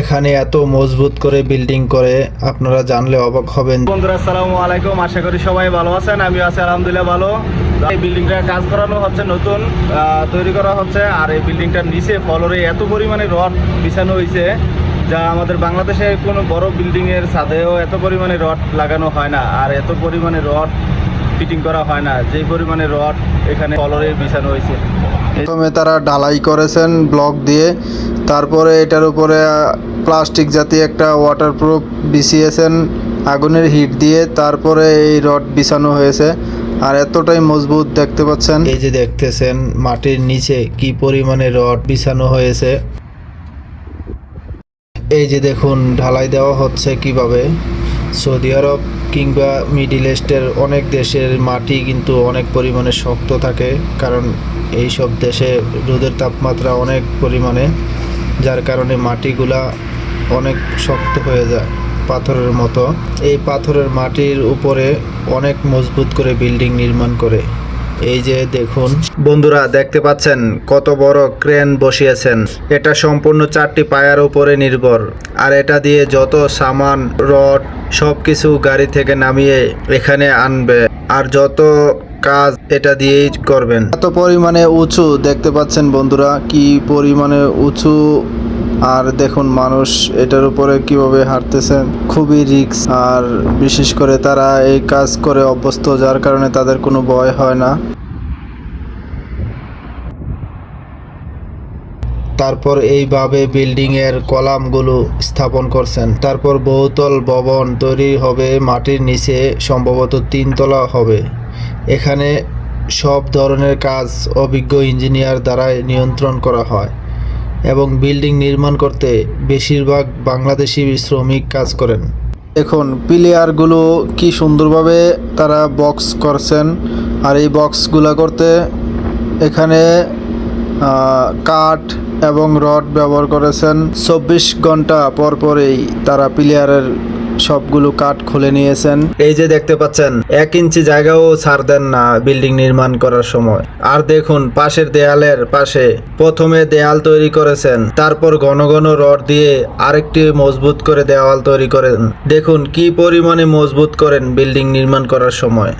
এখানে এত মজবুত করে বিল্ডিং করে আপনারা জানলে অবাক হবেন। বন্ধুরা আসসালামু আলাইকুম। আশা করি সবাই ভালো আছেন আমি আছি আলহামদুলিল্লাহ ভালো। এই বিল্ডিংটা কাজ করানো হচ্ছে নতুন তৈরি করা হচ্ছে আর এই বিল্ডিংটার নিচে ফলরে এত পরিমাণে রড বিছানো হয়েছে যা আমাদের বাংলাদেশে কোনো বড় বিল্ডিং এর ছাদেও এত পরিমাণে রড লাগানো হয় না আর এত পরিমাণে রড ফিটিং করা হয় না যে পরিমাণে রড এখানে ফলরে বিছানো হয়েছে প্রথমে তারা ঢালাই করেছেন ব্লক দিয়ে তারপরে এটার উপরে প্লাস্টিক জাতীয় একটা ওয়াটারপ্রুফ বিছিয়েছেন আগুনের হিট দিয়ে তারপরে এই রড বিছানো হয়েছে। আর এতটাই মজবুত দেখতে পাচ্ছেন। এই যে দেখতেছেন, মাটির নিচে কি পরিমাণে রড বিছানো হয়েছে। এই যে দেখুন, ঢালাই দেওয়া হচ্ছে কীভাবে। সৌদি আরব কিংবা মিডিল ইস্টের অনেক দেশের মাটি কিন্তু অনেক পরিমাণে শক্ত থাকে, কারণ এই সব দেশে রোদের তাপমাত্রা অনেক পরিমাণে। যার কারণে মাটিগুলা অনেক শক্ত হয়ে যায় পাথরের মতো। এই পাথরের মাটির উপরে অনেক মজবুত করে বিল্ডিং নির্মাণ করে। এই যে দেখুন, বন্ধুরা দেখতে পাচ্ছেন কত বড় ক্রেন বসিয়েছেন। এটা সম্পূর্ণ চারটি পায়ার উপরে নির্ভর। আর এটা দিয়ে যত সামান, রড সব কিছু গাড়ি থেকে নামিয়ে এখানে আনবে। আর যত কাজ এটা দিয়েই করবেন। এত পরিমাণে উঁচু, দেখতে পাচ্ছেন বন্ধুরা কি পরিমাণে উঁচু। আর দেখুন মানুষ এটার উপরে কীভাবে হাঁটতেছেন, খুবই রিস্ক। আর বিশেষ করে তারা এই কাজ করে অভ্যস্ত, যার কারণে তাদের কোনো ভয় হয় না। তারপর এইভাবে বিল্ডিং এর কলামগুলো স্থাপন করছেন। তারপর বহুতল ভবন তৈরি হবে, মাটির নিচে সম্ভবত তিনতলা হবে। এখানে সব ধরনের কাজ অভিজ্ঞ ইঞ্জিনিয়ার দ্বারাই নিয়ন্ত্রণ করা হয় এবং বিল্ডিং নির্মাণ করতে বেশিরভাগ বাংলাদেশি শ্রমিক কাজ করেন। দেখুন প্লেয়ারগুলো কি সুন্দরভাবে তারা বক্স করছেন। আর এই বক্সগুলো করতে এখানে কাঠ এবং রড ব্যবহার করেছেন। চব্বিশ ঘণ্টা পরপরেই তারা প্লেয়ারের সবগুলো কাঠ খুলে নিয়েছেন। এই যে দেখতে পাচ্ছেন, এক ইঞ্চি জায়গাও ছাড় দেন না বিল্ডিং নির্মাণ করার সময়। আর দেখুন, পাশের দেয়ালের পাশে প্রথমে দেয়াল তৈরি করেছেন, তারপর ঘন ঘন রড দিয়ে আরেকটি মজবুত করে দেওয়াল তৈরি করেন। দেখুন, কি পরিমাণে মজবুত করেন বিল্ডিং নির্মাণ করার সময়।